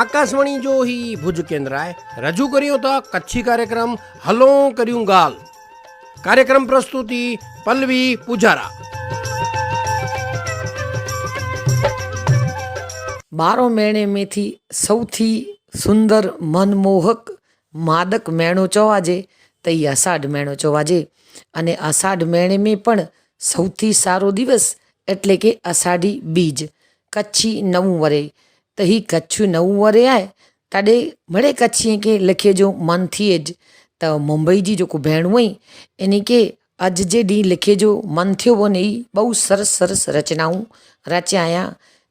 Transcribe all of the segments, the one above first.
આકાશવાણી જો હી ભુજ કેન્દ્રાએ રજૂ કર્યો હતો કચ્છી કાર્યક્રમ હલો કર્યું ગાલ. કાર્યક્રમ પ્રસ્તુતિ પલ્લવી પૂજારા. બારો મેણે મેથી સૌથી સુંદર મનમોહક માદક મેણો ચોવાજે, તઈ અષાઢ મેણો ચોવાજે. અને અષાઢ મેણે મેં પણ સૌથી સારો દિવસ એટલે કે અષાઢી બીજ, કચ્છી નવું વરે. તો હી કચ્છું નવું વરે આય તાડે મળે કચ્છી કે લખે જો મન થીએ જ त मुंबई जी जेको भेण हुई इन खे अॼु जे ॾींहुं लिखे जो मन थियो वञे ई ॿहू सरस सरस रचनाऊं रचिया आहियां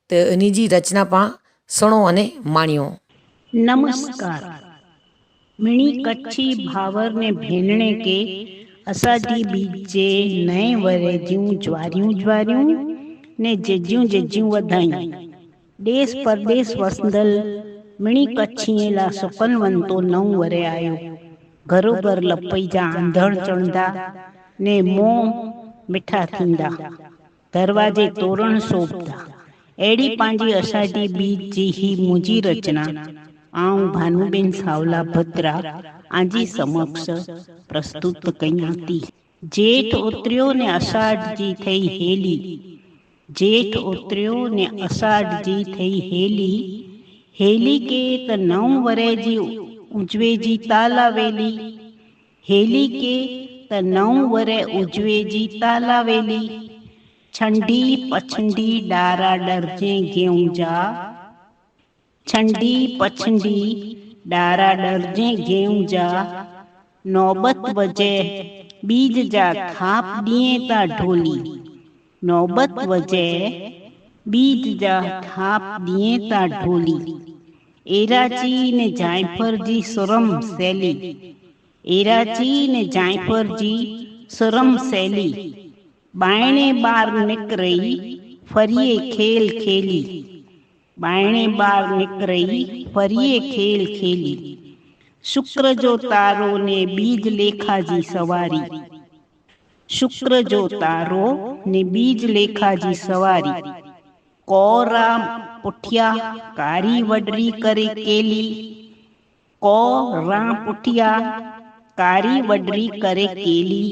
त इन जी रचना पाण सुणो अने माणियो नमस्कार मिणी कच्छी भावर ने भेनणे के असाजी बीजे नए वरे जूं ज्वारियूं ज्वारियूं ने जजियूं जजियूं वधायूं દેશ પરદેશ વસંદલ મિણી કચ્છીએલા સુકનવંતો નવ વરે આવ્યો ઘરોબર લપઈ જા આંધણ ચણદા ને મો મીઠા થીંદા. દરવાજે તોરણ શોભતા. એડી પાંજી અષાઢી બીજ જીહી મુજી રચના. આઉં ભાનુબેન સાવલા ભદ્રા આજી સમક્ષ પ્રસ્તુત કઈ હતી. જેઠ ઉતર્યો ને અષાઢજી થઈ હેલી. જેઠ ઉતર્યો ને અષાઢજી થઈ હેલી હેલી કે ત નવ વરેજી ઉજવેજી તાલાવેલી હેલી કે त નવ વરે ઉજવેજી તાલાવેલી છંડી પછંડી ડારા ડરજે ઘેઉં જા છંડી પછંડી ડારા ડરજે ઘેઉં જા નોબત વજે બીજ જા ખાપ દિયે તા ઢોલી નોબત વજે બીજ જા થાપ ડીએ તા ઢોલી. એરાચી ને જાયફરજી સુરમ શૈલી એરાચી ને જાયફરજી સુરમ શૈલી બાયણે બાર નીકળી ફરીએ ખેલ ખેલી બાયણે બાર નીકળી ફરીએ ખેલ ખેલી શુક્ર જો તારો ને બીજ લેખાજી સવારી. શુક્ર જો તારો ને બીજ લેખાજી સવારી કોરા પુઠિયા કારી વડરી કરે કેલી કો રા પુઠિયા કારી વડરી કરે કેલી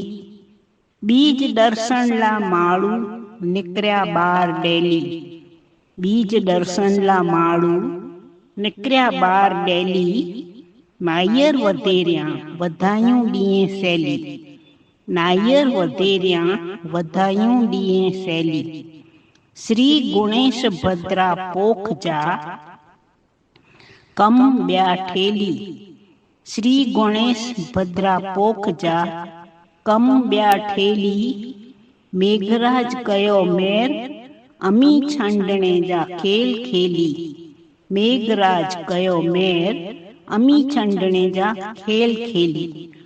બીજ દર્શન લા માળું નીકળ્યા બાર ડેલી બીજ દર્શન લા માળું નીકળ્યા બાર ડેલી નાયર વધેર્યા વધાયું ડીએ સેલી નાયર વધેર્યા વધાયું ડીએ શૈલી શ્રી ગુણેશ ભદ્રા પોખ જા કમ બ્યા ઠેલી. શ્રી ગણેશ ભદ્રા પોખ જા કમ બ્યા ઠેલી. મેઘરાજ કયો મેર? અમી છાંડણે જા ખેલ ખેલી મેઘરાજ કયો મેર? અમી છંડણે જા ખેલ. ખેલી.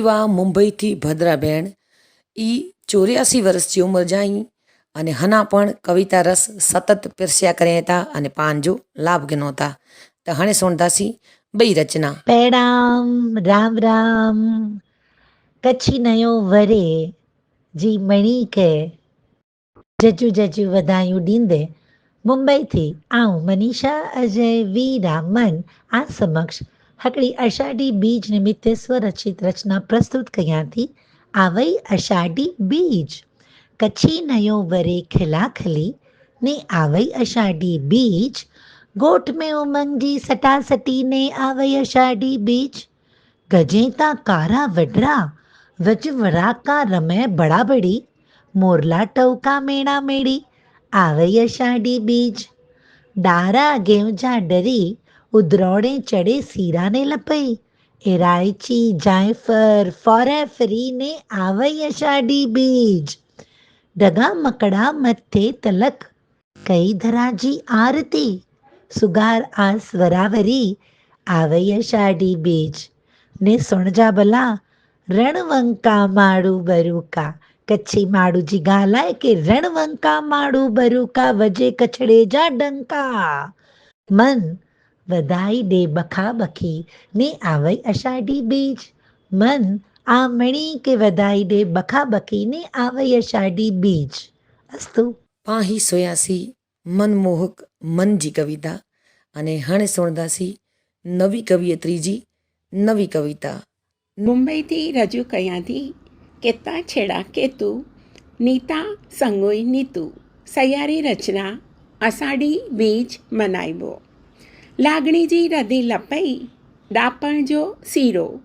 वा મુંબઈથી ભદ્રાબેન. ઈ ચોર્યાસી વર્ષથી ઉંમર જાય અને હના પણ કવિતા રસ સતત પીરસ્યા કર્યા હતા અને પાંજો લાભ ગનો હતા તો હણે સોણદાસી બઈ રચના. પેડામ, રામ રામ, કચ્છી નયો વરે, જી મણી કે, જજુ જજુ વધાયું ડીંદે. મુંબઈથી આઉં મનીષા, અજય, વી, રામન આ સમક્ષ હકડી અષાઢી બીજ નિમિત્તે સ્વરચિત રચના પ્રસ્તુત કરી હતી આવઈ અષાઢી બીજ. કચ્છી નયો વરે ખિલાખલી ને આવઈ અષાઢી બીજ. ગોઠ મેં ઉમંગજી સટાસટી ને આવઈ અષાઢી બીજ. ગજેતા કારા વડરા વજવરાકા રમે બડાબડી મોરલા ટવકા મેણા મેળી, આવઈ અષાઢી બીજ. ડારા ગેવજા ડરી ઉધરોણે ચડે શીરાને લપઈ. એ રાયચી, જાયફર ફોરે ફરીને આવૈ અષાઢી બીજ. ડગા મકડા મથે તલક, કઈ ધરાજી આરતી. સુગાર આ સ્વરાવરી આવૈ અષાઢી બીજ. ને સોણજા ભલા, રણવંકા માળું બરુકા. કચ્છી માળું જીગાલાય કે રણવંકા માળું બરુકા, વજે કછડે જા ડંકા. મન વધાઈ દે બખા બખી ને આવઈ અષાઢી બીજ મન આ મણી કે વધાઈ દે બખા બખી ને આવઈ અષાઢી બીજ અસ્તુ પાહી સોયાસી મનમોહક મનજી કવિતા અને હાणे સોણદાસી નવી કવિયત્રીજી નવી કવિતા। મુંબઈથી રજૂ કયાથી? કેતા છેડા કેતુ નીતા સંગોઈ નીતુ સયારી રચના અષાઢી બીજ મનાવ્યો લાગણીજી હૃદય લપઈ દાપણજો શીરો.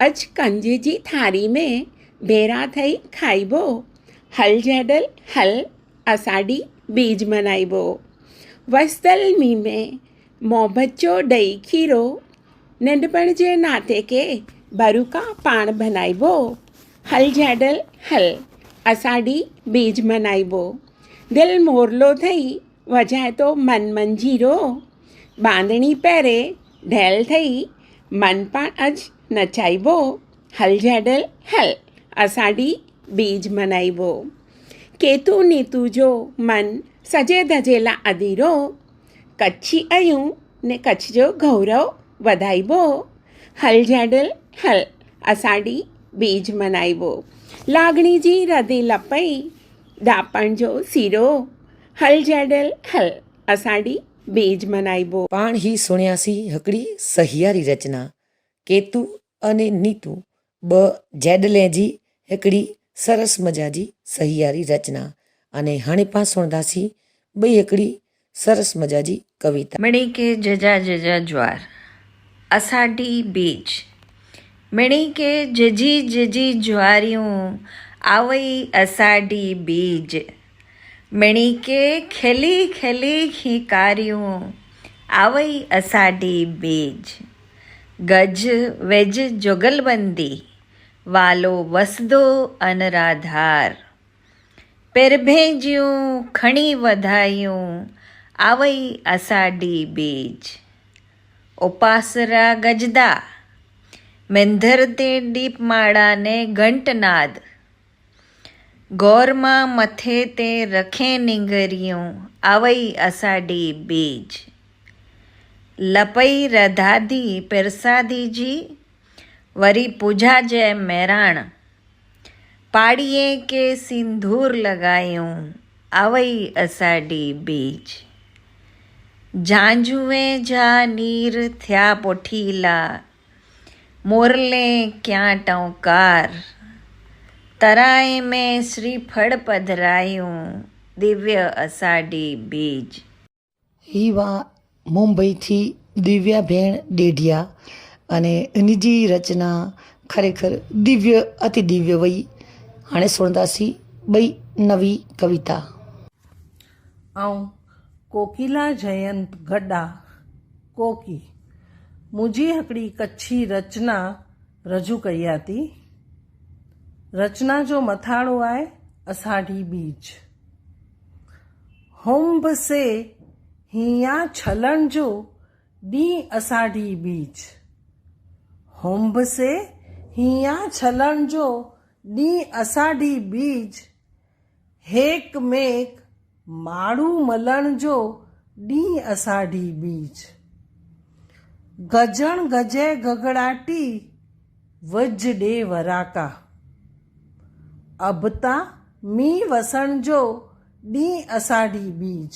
અચકંજજી થારી મેં ભેરા થઈ ખાઈબો. હલજેડલ હલ અસાડી બીજ મનાઈબો. વસ્તલ મીમે મોભચ્ચો ડઈ ખીરો. નંડપણ જે નાતે કે બરુકા પાણ બનાવ્યો હલજેડલ હલ અસાડી બીજ મનાઈબો. દિલ મોરલો થઈ વજાય તો મન મંજીરો બાંધણી પહેરે, ઢેલ થઈ મનપાણ અજ નચાઈવો હલઝાડલ હલ, અષાઢી બીજ મનાઈવો કેતુ નીતુ જો મન સજે ધજેલા અધીરો, કચ્છી અયું ને કચ્છજો ગૌરવ વધાઈવો હલઝાડલ હલ, અષાઢી બીજ મનાઈવો લાગણીજી હૃદય લપઈ દાપણ જો શીરો હલઝાડલ હલ, અષાઢી બેજમાં નાઈબો પાણ હી સુણ્યાસી હકડી સહિયારી રચના. કેતુ અને નીતુ બ જેડલેજી હકડી સરસ મજાજી સહિયારી રચના. અને હણેપા સુણદાસી બે હકડી સરસ મજાજી કવિતા. મણે કે જજા જજા જ્વાર. અષાઢી બીજ. મણી કે જજી જજી જ્વારિયું. આવઈ અષાઢી બીજ. મણિકે ખેલી ખેલી હિકાર્યું આવઈ અષાઢી બીજ. ગજ વેજ જોગલબંદી. વાલો વસદો અનરાધાર. પેરભેજ્યું ખણી વધાયું. આવઈ અષાઢી બીજ. ઉપાસરા ગજદા. મેંધર તે દીપમાળાને ઘંટનાદ. ગોરમાં મથે તે રખે નીંગરિયું, આવઈ અસાડી બીજ. લપઈ રધાધી પેરસાદીજી વરી પૂજા જય મેરાણ. પાડીએ કે સિંદૂર લગાયું, આવઈ અસાડી બીજ. ઝાંઝુએ જા નીર થયા પોઠીલા, મોરલે ક્યાં ટંકાર. તરાય મેં શ્રીફળ પધરાયું દિવ્ય અષાઢી બીજ. હીવા મુંબઈથી દિવ્યાબેન ડેઢિયા અને એની રચના ખરેખર દિવ્ય અતિ દિવ્ય વય હાણે સોણદાસી બઈ નવી કવિતા. આઉં કોકિલા જયંત ગડા. કોકી મુજી હકડી કચ્છી રચના રજૂ કરી હતી. रचना जो मथाणो आहे असाढी बीज। हुंब से हिया छलण जो ॾींहुं असाढी बीज। हुंब से हिया छलण जो ॾींहुं असाढी बीज। हेक मेक माण्हू मलण जो ॾींहुं असाढी बीज। गजण गजे गगड़ाटी वज ॾे वराका। અબતા મી વસણજો દી અષાઢી બીજ.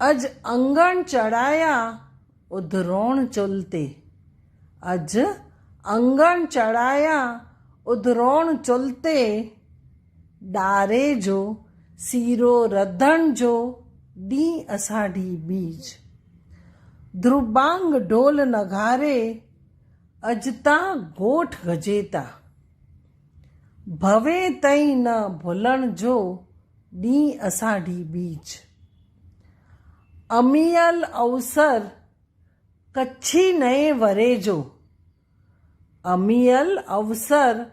અજ અંગણ ચડાયા ઉધરોણ ચુલતે. અજ અંગણ ચડાયા ઉધરોણ ચુલતે. ડારે જો શીરો રધણ જો દી અષાઢી બીજ. ધ્રુબાંગ ઢોલ નઘારે અજતા ગોઠ ગજેતા. भवे तई न भुलण जो ॾींहुं असाढी बीज अमियल अवसर कच्छी नए वरे जो अमियल अवसर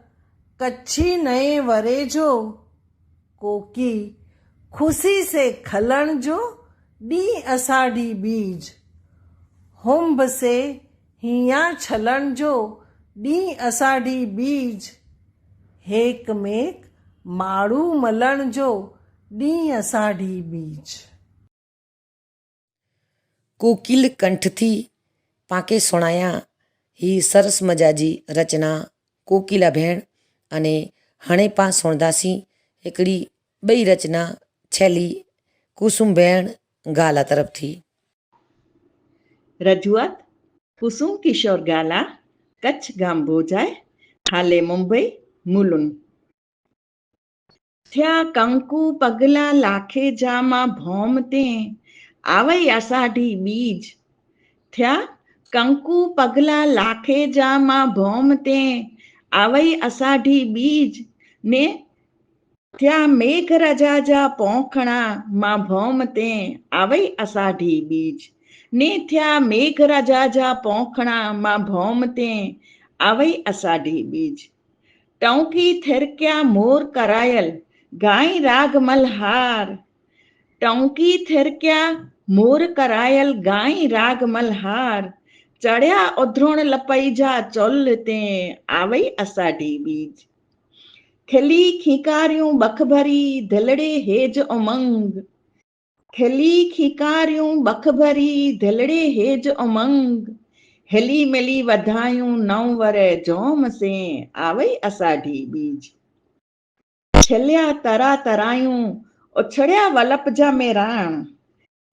कच्छी नए वरे जो कोकी खुशी से खलण जो ॾींहुं असाढी बीज हुंब से हिया छलण जो ॾींहुं असाढी बीज હેકમેક માળું મલણ જો ડી અષાઢી બીજ. કોકિલ કંઠથી પાકે સોણાયા હી સરસ મજાજી રચના કોકિલા ભેણ અને હણેપા સોણદાસી એકડી બઈ રચના છેલ્લી કુસુમબેન ગાલા તરફથી. રજૂઆત કુસુમ કિશોર ગાલા કચ્છ ગામ ભોજાય હાલે મુંબઈ મુલુન. થયા કંકુ પગલા લાખે જામાં ભોમતે આવઈ અષાઢી બીજ. થયા કંકુ પગલા લાખે જામાં ભોમતે આવઈ અષાઢી બીજ ને ત્યાં મેઘ રજાજા પોખણા માં ભોમતે આવઈ અષાઢી બીજ. ને થયા મેઘ રજાજા પોખણા માં ભોમતે આવઈ અષાઢી બીજ. ટૌકી થેરક્યા મોર કરાયલ ગાય રાગ મલ્હાર ટૌકી થેરક્યા મોર કરાયલ ગાય રાગ મલ્હાર ચડ્યા ઉધૃણ લપૈજા ચોલ તે આવઈ અષાઢી બીજ ખેલી ખીકાર્યું બખભરી ધલડે હેજ ઉમંગ ખેલી ખીકાર્યું બખભરી ધલડે હેજ ઉમંગ હેલી મેલી વધાયું નવ વરે જોમ સે આવઈ અષાઢી બીજ. છેલ્યા તરા તરાયું ઉછળ્યા વલપજા મે રાણ.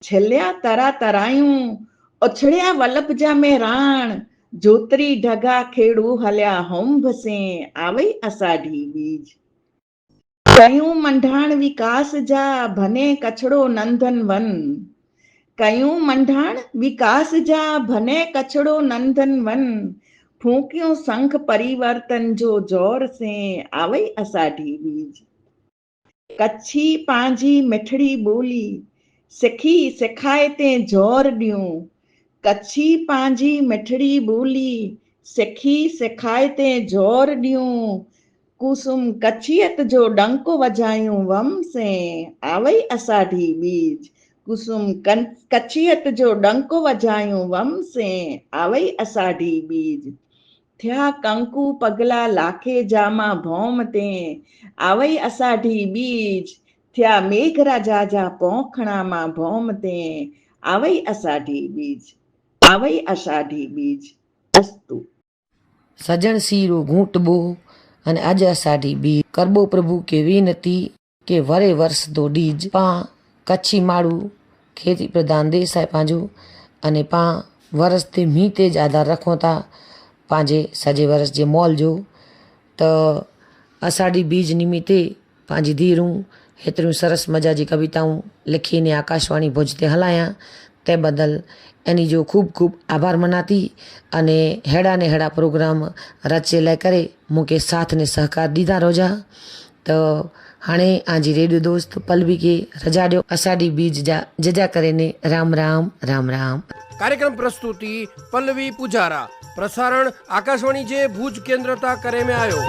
છેલ્યા તરા તરાયું ઉછળ્યા વલપજા મે રાણ. જોતરી ઢગા ખેડું હલ્યા હોંભ સે આવઈ અષાઢી બીજ. કયું મંઢાણ વિકાસ જા, ભને કચડો નંદન વન કયું મંઢાણ? વિકાસ જા ભને કચડો નંદન વન. ફૂંક્યું શંખ પરિવર્તન જો જોર સે. આવે અસાઢી બીજ. કચ્છી પાંજી મીઠડી બોલી. શીખી શીખાય તે જોર ડિયું. કચ્છી પાંજી મીઠડી બોલી. શીખી શીખાય તે જોર ડિયું. કુસુમ કચ્છિયત જો ડંકો વજાયું વમસે આવે અસાઢી બીજ. કુસુમ કચ્છિયત જો ડંકો વજાયું વમસે આવઈ અષાઢી બીજ થયા કંકુ પગલા લાખે જામા ભૌમ તે આવઈ અષાઢી બીજ થયા મેઘરાજા જા પોખણામાં ભૌમ તે આવઈ અષાઢી બીજ આવઈ અષાઢી બીજ અસ્તુ સજણ શીરો ઘૂંટબો અને આજે અષાઢી બીજ કરબો પ્રભુ કે વિનતી કે વરે વર્ષ તો ડીજ પા કચ્છી માળું ખેતી પ્રધાન દેસાઈ પાંજુ અને પા વરસથી મી તેજ આધાર રખો તા. પાંજે સાજે વરસ જે મોલ જો. તો અષાઢી બીજ નિમિત્તે પાંજી ધીરું હેતરું સરસ મજા જે કવિતાઓ લખીને આકાશવાણી ભુજ તે હલાયા. તે બદલ એની જો ખૂબ ખૂબ આભાર મનાતી અને હેડા ને હેડા પ્રોગ્રામ રચેલા કરે. મૂકે સાથને સહકાર દીધા રોજા. તો हाणे आजी रेडियो दोस्त पलवी खे रजा ॾियो असाढी बीज जा जजा करे ने राम राम राम राम કાર્યક્રમ પ્રસ્તુતિ પલ્લવી પુજારા પ્રસારણ આકાશવાણી જે ભુજ કેન્દ્રતા કરે में आयो